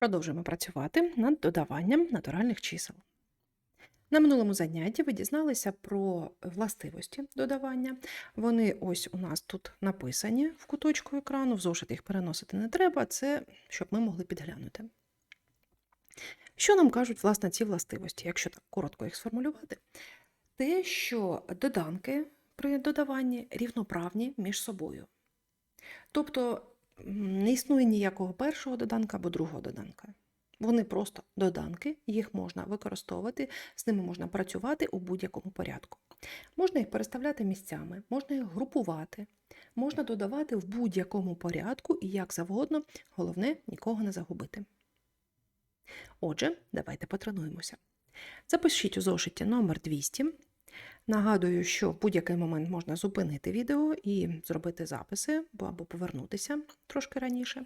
Продовжуємо працювати над додаванням натуральних чисел. На минулому занятті ви дізналися про властивості додавання. Вони ось у нас тут написані в куточку екрану, в зошит їх переносити не треба, це щоб ми могли підглянути. Що нам кажуть власне ці властивості, якщо так коротко їх сформулювати? Те, що доданки при додаванні рівноправні між собою. Тобто не існує ніякого першого доданка або другого доданка. Вони просто доданки, їх можна використовувати, з ними можна працювати у будь-якому порядку. Можна їх переставляти місцями, можна їх групувати, можна додавати в будь-якому порядку і як завгодно, головне нікого не загубити. Отже, давайте потренуємося. Запишіть у зошиті номер 200. Нагадую, що в будь-який момент можна зупинити відео і зробити записи або- повернутися трошки раніше.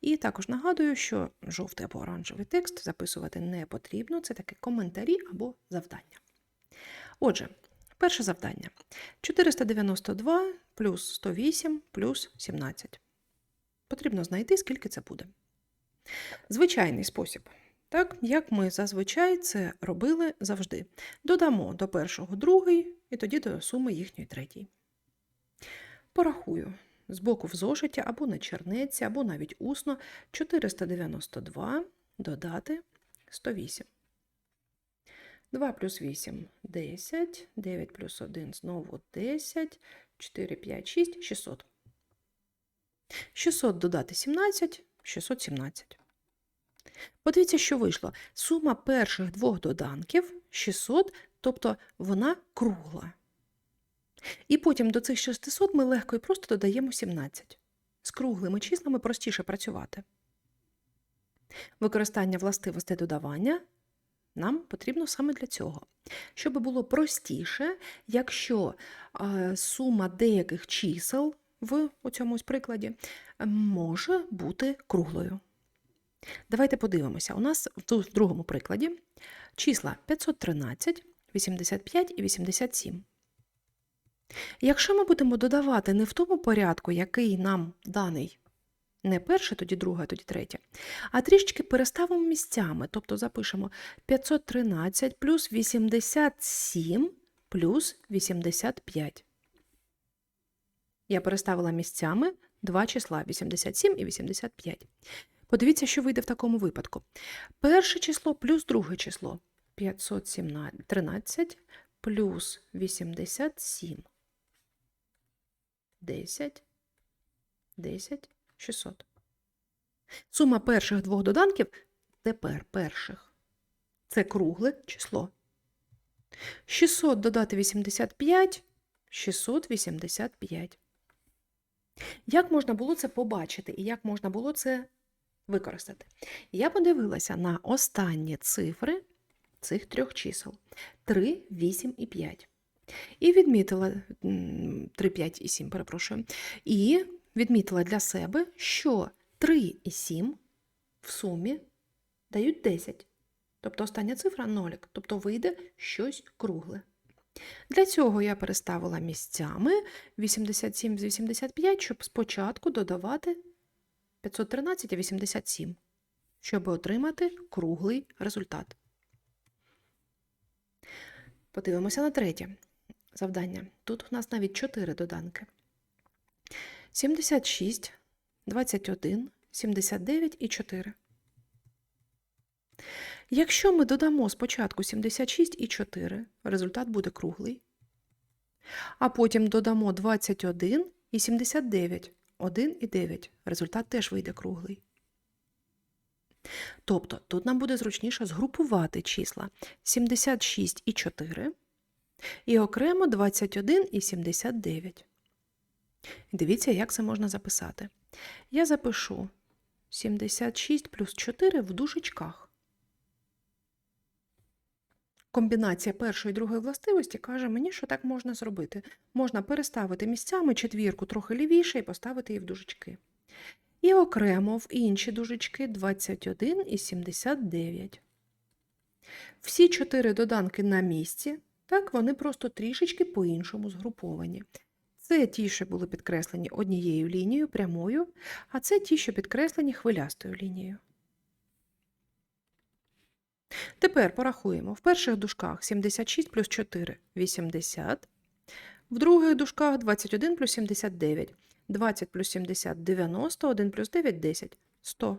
І також нагадую, що жовтий або оранжевий текст записувати не потрібно, це такі коментарі або завдання. Отже, перше завдання: 492 плюс 108 плюс 17. Потрібно знайти, скільки це буде. Звичайний спосіб. Так, як ми зазвичай це робили завжди. Додамо до першого другий і тоді до суми їхньої третій. Порахую з боку в зошиті або на чернеці, або навіть усно 492 додати 108. 2 плюс 8 – 10, 9 плюс 1 – знову 10, 4, 5, 6 – 600. 600 додати 17 – 617. Подивіться, що вийшло. Сума перших двох доданків 600, тобто вона кругла. І потім до цих 600 ми легко і просто додаємо 17. З круглими числами простіше працювати. Використання властивостей додавання нам потрібно саме для цього. Щоб було простіше, якщо е, сума деяких чисел в цьому прикладі може бути круглою. Давайте подивимося. У нас в другому прикладі числа 513, 85 і 87. Якщо ми будемо додавати не в тому порядку, який нам даний, не перше, тоді друге, тоді третє, а трішечки переставимо місцями, тобто запишемо 513 плюс 87 плюс 85. Я переставила місцями два числа 87 і 85. Подивіться, що вийде в такому випадку. Перше число плюс друге число 513 плюс 87. 10, 10, 600. Сума перших двох доданків тепер перших. Це кругле число. 600 додати 85 685. Як можна було це побачити і як можна було це використати? Я подивилася на останні цифри цих трьох чисел 3, 8 і 5. І відмітила 3, 5 і 7, перепрошую. І відмітила для себе, що 3 і 7 в сумі дають 10. Тобто остання цифра нолик, тобто вийде щось кругле. Для цього я переставила місцями 87 з 85, щоб спочатку додавати 513 і 87, щоб отримати круглий результат. Подивимося на третє завдання. Тут у нас навіть 4 доданки. 76, 21, 79 і 4. Якщо ми додамо спочатку 76 і 4, результат буде круглий. А потім додамо 21 і 79, 1 і 9. Результат теж вийде круглий. Тобто тут нам буде зручніше згрупувати числа 76 і 4 і окремо 21 і 79. Дивіться, як це можна записати. Я запишу 76 плюс 4 в дужечках. Комбінація першої і другої властивості каже мені, що так можна зробити. Можна переставити місцями четвірку трохи лівіше і поставити її в дужечки. І окремо в інші дужечки 21 і 79. Всі чотири доданки на місці, так вони просто трішечки по-іншому згруповані. Це ті, що були підкреслені однією лінією прямою, а це ті, що підкреслені хвилястою лінією. Тепер порахуємо. В перших дужках 76 плюс 4 – 80. В других дужках 21 плюс 79. 20 плюс 70 – 90, 1 плюс 9 – 10. 100.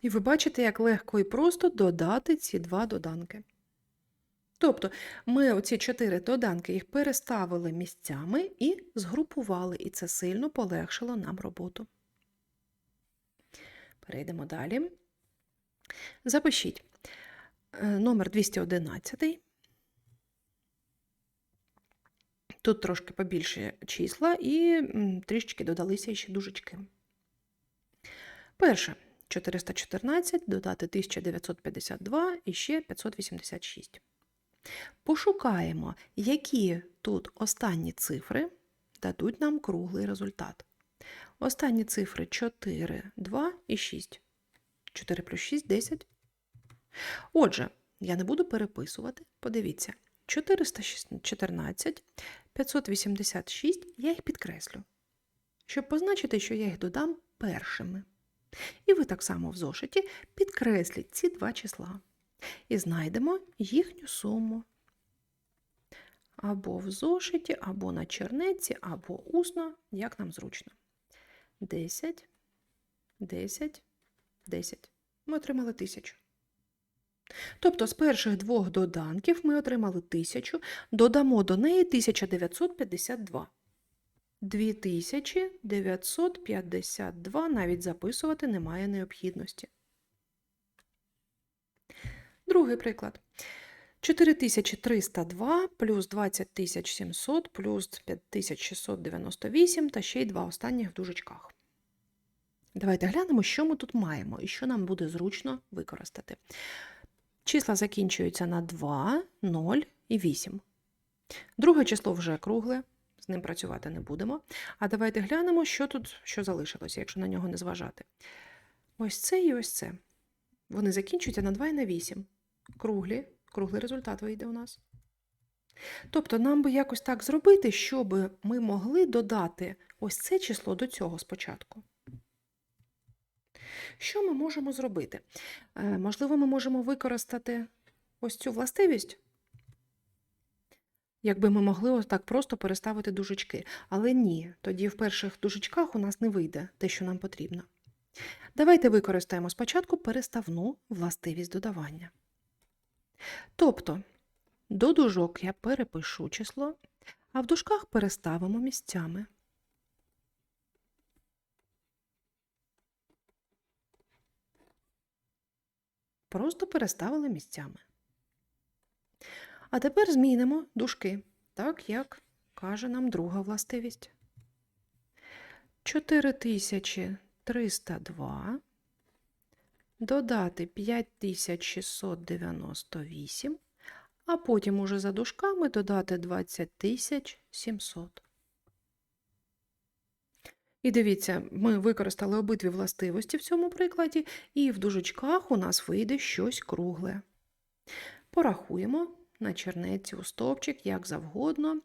І ви бачите, як легко і просто додати ці два доданки. Тобто ми оці чотири доданки їх переставили місцями і згрупували, і це сильно полегшило нам роботу. Перейдемо далі. Запишіть е, номер 211. Тут трошки побільше числа і трішечки додалися ще дужечки. Перше 414 додати 1952 і ще 586. Пошукаємо, які тут останні цифри дадуть нам круглий результат. Останні цифри 4, 2 і 6. 4 плюс 6 10. Отже, я не буду переписувати. Подивіться, 414, 586, я їх підкреслю, щоб позначити, що я їх додам першими. І ви так само в зошиті підкресліть ці два числа і знайдемо їхню суму. Або в зошиті, або на чернеці, або усно, як нам зручно. 10, 10, 10. Ми отримали 1000. Тобто з перших двох доданків ми отримали 1000, додамо до неї 1952. 2952 навіть записувати немає необхідності. Другий приклад. 4302 плюс 20700 плюс 5698 та ще й два останніх в дужечках. Давайте глянемо, що ми тут маємо і що нам буде зручно використати. Числа закінчуються на 2, 0 і 8. Друге число вже кругле, з ним працювати не будемо. А давайте глянемо, що тут що залишилося, якщо на нього не зважати. Ось це і ось це. Вони закінчуються на 2 і на 8. Круглі, круглий результат вийде у нас. Тобто нам би якось так зробити, щоб ми могли додати ось це число до цього спочатку. Що ми можемо зробити? Е, Можливо, ми можемо використати ось цю властивість, якби ми могли ось так просто переставити дужечки. Але ні, тоді в перших дужечках у нас не вийде те, що нам потрібно. Давайте використаємо спочатку переставну властивість додавання. Тобто, до дужок я перепишу число, а в дужках переставимо місцями. Просто переставили місцями. А тепер змінимо дужки, так як каже нам друга властивість. 4302 додати 5698, а потім уже за дужками додати 20700. І дивіться, ми використали обидві властивості в цьому прикладі, і в дужечках у нас вийде щось кругле. Порахуємо на чернеці у стовпчик, як завгодно.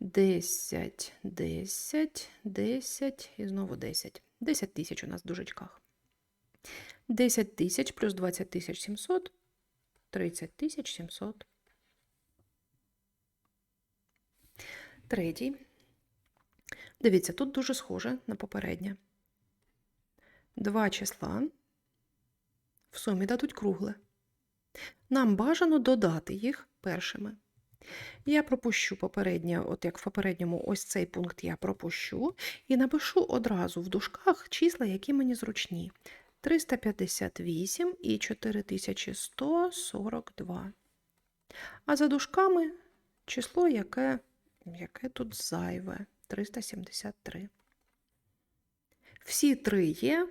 10, 10, 10 і знову 10. 10 тисяч у нас в дужечках. 10 тисяч плюс 20 тисяч 700 – 30 тисяч 700. Третій. Дивіться, тут дуже схоже на попереднє. Два числа в сумі дадуть кругле. Нам бажано додати їх першими. Я пропущу попереднє, от як в попередньому, ось цей пункт я пропущу, і напишу одразу в дужках числа, які мені зручні. 358 і 4142. А за дужками число, яке, яке тут зайве. 373. Всі три є.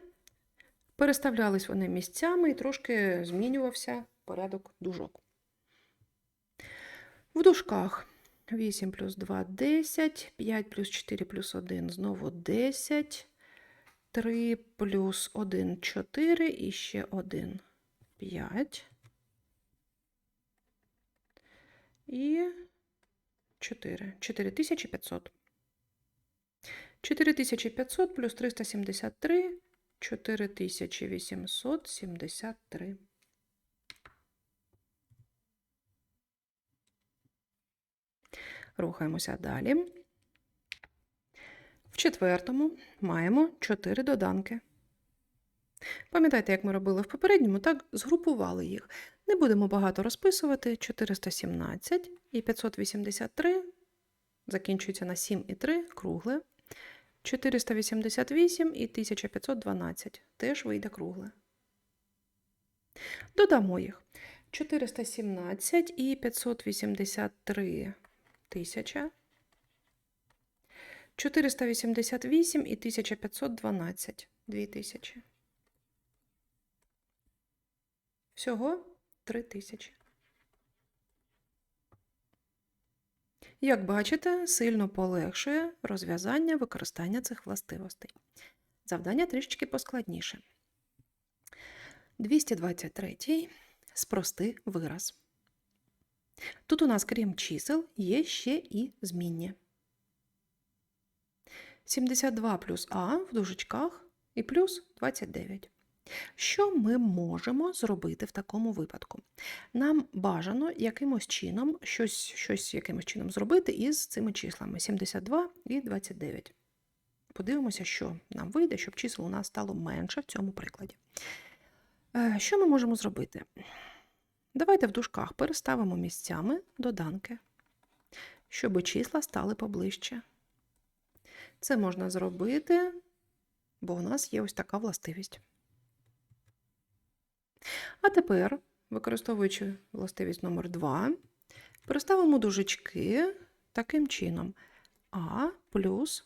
Переставлялись вони місцями і трошки змінювався порядок дужок. В дужках 8 плюс 2 – 10, 5 плюс 4 плюс 1 знову 10, 3 плюс 1 – 4 і ще 1 – 5. І 4. 4500. 4500 плюс 373 4873. Рухаємося далі. В четвертому маємо 4 доданки. Пам'ятайте, як ми робили в попередньому, так згрупували їх. Не будемо багато розписувати. 417 і 583 закінчується на 7 і 3 кругле. 488 і 1512 теж вийде кругле. Додамо їх. 417 і 583 тисяча. 488 і 1512 2000. Всього 3000. Як бачите, сильно полегшує розв'язання використання цих властивостей. Завдання трішечки поскладніше. 223. Спрости вираз. Тут у нас, крім чисел, є ще і змінні. 72 плюс А в дужечках і плюс 29. Що ми можемо зробити в такому випадку? Нам бажано якимось чином щось, щось якимось чином зробити із цими числами 72 і 29. Подивимося, що нам вийде, щоб чисел у нас стало менше в цьому прикладі. Е, Що ми можемо зробити? Давайте в дужках переставимо місцями доданки, щоб числа стали поближче. Це можна зробити, бо у нас є ось така властивість. А тепер, використовуючи властивість номер 2, переставимо дужечки таким чином. А плюс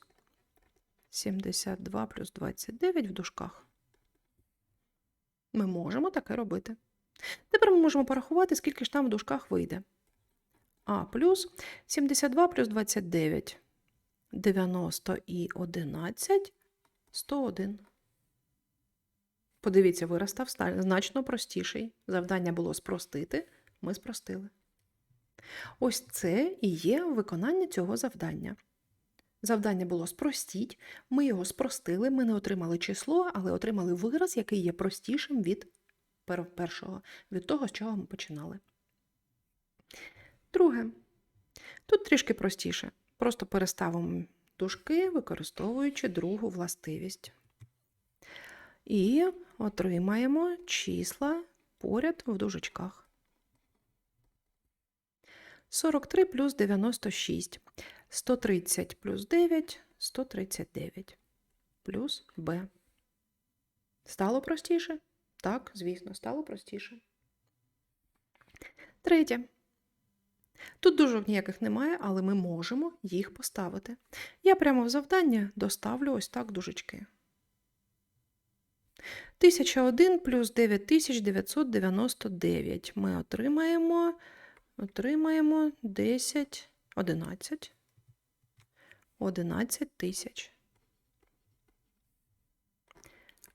72 плюс 29 в дужках. Ми можемо таке робити. Тепер ми можемо порахувати, скільки ж там в дужках вийде. А плюс 72 плюс 29 90 і 11 101. Подивіться, вираз став значно простіший. Завдання було спростити, ми спростили. Ось це і є виконання цього завдання. Завдання було спростіть, ми його спростили, ми не отримали число, але отримали вираз, який є простішим від першого, від того, з чого ми починали. Друге. Тут трішки простіше. Просто переставимо дужки, використовуючи другу властивість. І отримаємо числа поряд в дужечках. 43 плюс 96. 130 плюс 9 139 плюс b. Стало простіше? Так, звісно, стало простіше. Третє. Тут дужок ніяких немає, але ми можемо їх поставити. Я прямо в завдання доставлю ось так дужечки. 1001 плюс 9999. Ми отримаємо, отримаємо 10, 11. 11 тисяч.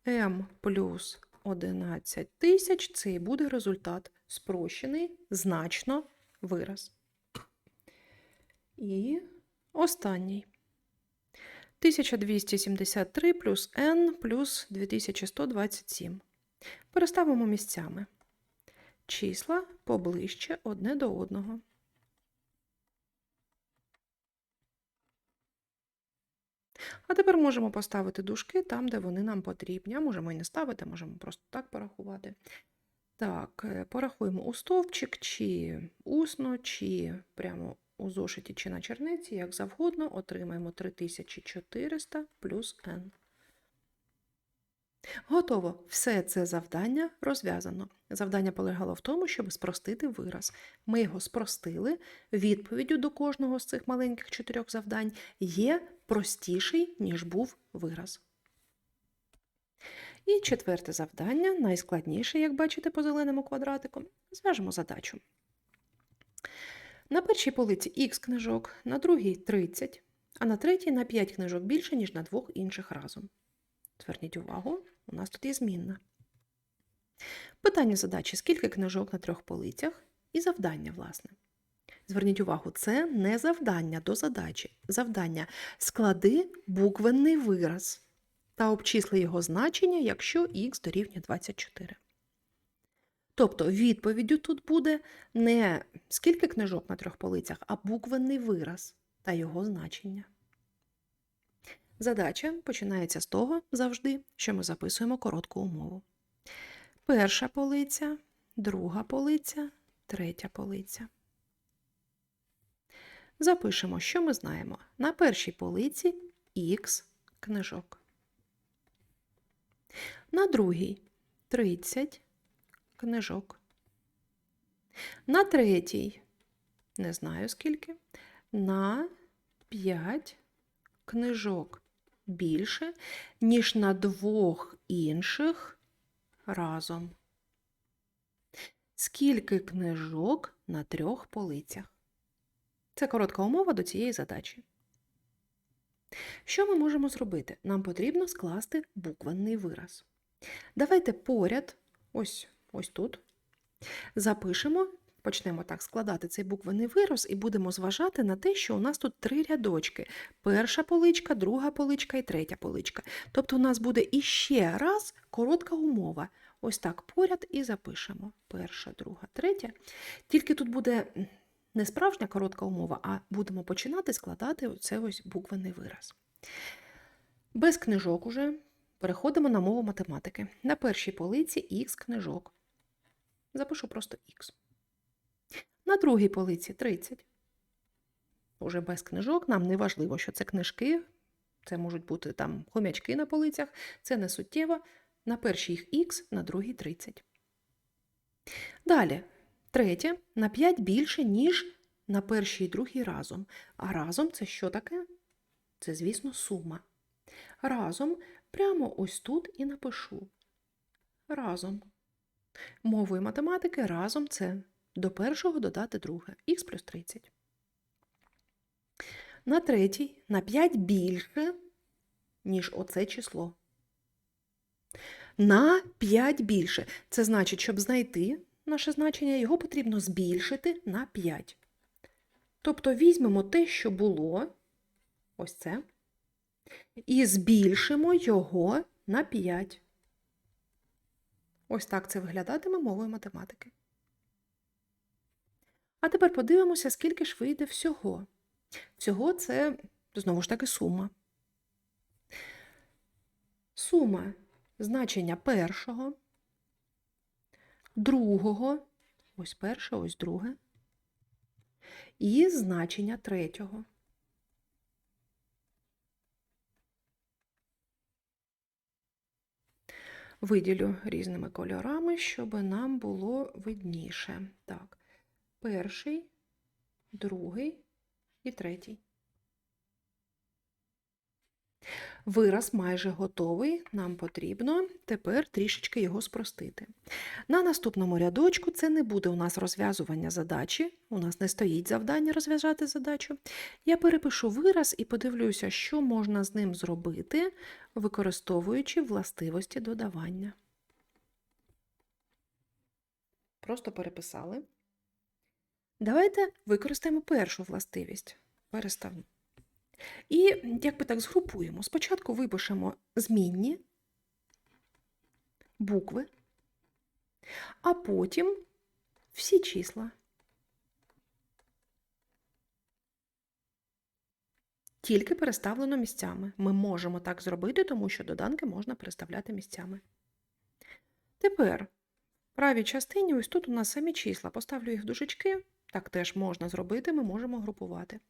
М плюс 11 тисяч це і буде результат. Спрощений значно вираз. І останній. 1273 плюс n плюс 2127. Переставимо місцями. Числа поближче одне до одного. А тепер можемо поставити дужки там, де вони нам потрібні. А можемо і не ставити, можемо просто так порахувати. Так, е, порахуємо у стовпчик, чи усно, чи прямо у зошиті, чи на черниці, як завгодно, отримаємо 3400 плюс n. Готово. Все це завдання розв'язано. Завдання полягало в тому, щоб спростити вираз. Ми його спростили. Відповіддю до кожного з цих маленьких чотирьох завдань є простіший, ніж був вираз. І четверте завдання, найскладніше, як бачите по зеленому квадратику. Зв'яжемо задачу. На першій полиці х книжок, на другій 30, а на третій на 5 книжок більше, ніж на двох інших разом. Зверніть увагу, у нас тут є змінна. Питання задачі: скільки книжок на трьох полицях? І завдання, власне. Зверніть увагу, це не завдання до задачі. Завдання склади буквенний вираз та обчисли його значення, якщо х дорівнює 24. Тобто відповіддю тут буде не скільки книжок на трьох полицях, а буквенний вираз та його значення. Задача починається з того завжди, що ми записуємо коротку умову. Перша полиця, друга полиця, третя полиця. Запишемо, що ми знаємо. На першій полиці х книжок. На другій 30 книжок. На третій, не знаю скільки, на 5 книжок більше, ніж на двох інших разом. Скільки книжок на трьох полицях? Це коротка умова до цієї задачі. Що ми можемо зробити? Нам потрібно скласти буквенний вираз. Давайте поряд, ось, ось тут, запишемо, почнемо так складати цей буквенний вираз і будемо зважати на те, що у нас тут три рядочки: перша поличка, друга поличка і третя поличка. Тобто у нас буде іще раз коротка умова. Ось так поряд і запишемо. Перша, друга, третя. Тільки тут буде не справжня коротка умова, а будемо починати складати оце ось буквенний вираз. Без книжок уже переходимо на мову математики. На першій полиці х книжок. Запишу просто х. На другій полиці 30. Уже без книжок. Нам не важливо, що це книжки. Це можуть бути там хомячки на полицях. Це не суттєво. На першій їх х, на другій 30. Далі, третє, на 5 більше, ніж на першій і другій разом. А разом це що таке? Це, звісно, сума. Разом прямо ось тут і напишу. Разом. Мовою математики разом це до першого додати друге х плюс 30. На третій на 5 більше, ніж оце число. На 5 більше. Це значить, щоб знайти наше значення, його потрібно збільшити на 5. Тобто візьмемо те, що було, ось це, і збільшимо його на 5. Ось так це виглядатиме мовою математики. А тепер подивимося, скільки ж вийде всього. Всього це, знову ж таки, сума. Сума значення першого, другого, ось перше, ось друге, і значення третього. Виділю різними кольорами, щоб нам було видніше. Так, перший, другий і третій. Вираз майже готовий, нам потрібно тепер трішечки його спростити. На наступному рядочку це не буде у нас розв'язування задачі, у нас не стоїть завдання розв'язати задачу. Я перепишу вираз і подивлюся, що можна з ним зробити, використовуючи властивості додавання. Просто переписали. Давайте використаємо першу властивість. Переставимо. І як би так згрупуємо. Спочатку випишемо змінні букви, а потім всі числа. Тільки переставлено місцями. Ми можемо так зробити, тому що доданки можна переставляти місцями. Тепер в правій частині, ось тут у нас самі числа. Поставлю їх в дужечки. Так теж можна зробити, ми можемо групувати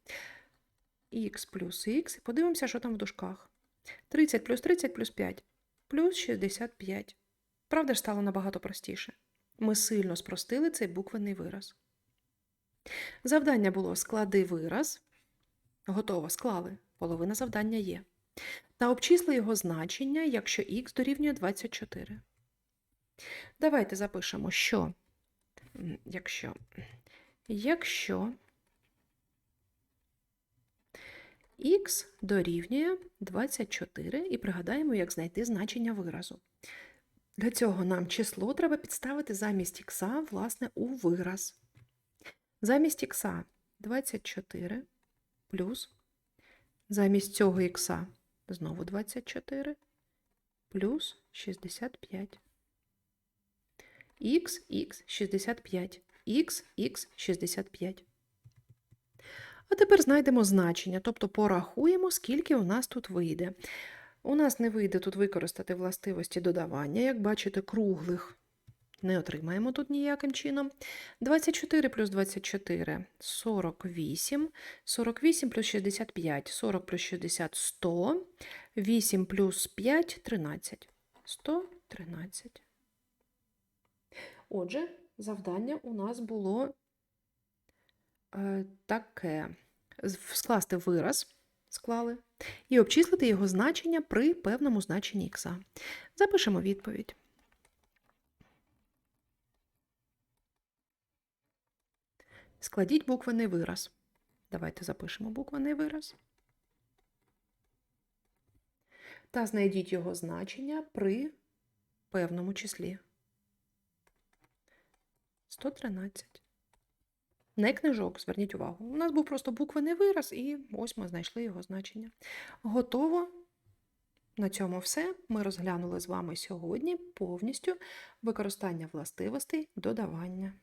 х плюс х, і подивимося, що там в дужках. 30 плюс 30 плюс 5 плюс 65. Правда ж стало набагато простіше. Ми сильно спростили цей буквенний вираз. Завдання було склади вираз. Готово, склали. Половина завдання є. Та обчисли його значення, якщо х дорівнює 24. Давайте запишемо, що якщо, якщо х дорівнює 24 і пригадаємо, як знайти значення виразу. Для цього нам число треба підставити замість х, власне, у вираз. Замість х 24 плюс замість цього х знову 24 плюс 65. х, х, 65, х, х, 65. А тепер знайдемо значення, тобто порахуємо, скільки у нас тут вийде. У нас не вийде тут використати властивості додавання, як бачите, круглих не отримаємо тут ніяким чином. 24 плюс 24 – 48, 48 плюс 65 – 40 плюс 60 – 100, 8 плюс 5 – 13. 113. Отже, завдання у нас було таке. Скласти вираз, склали, і обчислити його значення при певному значенні х. Запишемо відповідь. Складіть буквений вираз. Давайте запишемо буквений вираз. Та знайдіть його значення при певному числі. 113. Не книжок, зверніть увагу. У нас був просто буквений вираз, і ось ми знайшли його значення. Готово. На цьому все. Ми розглянули з вами сьогодні повністю використання властивостей додавання.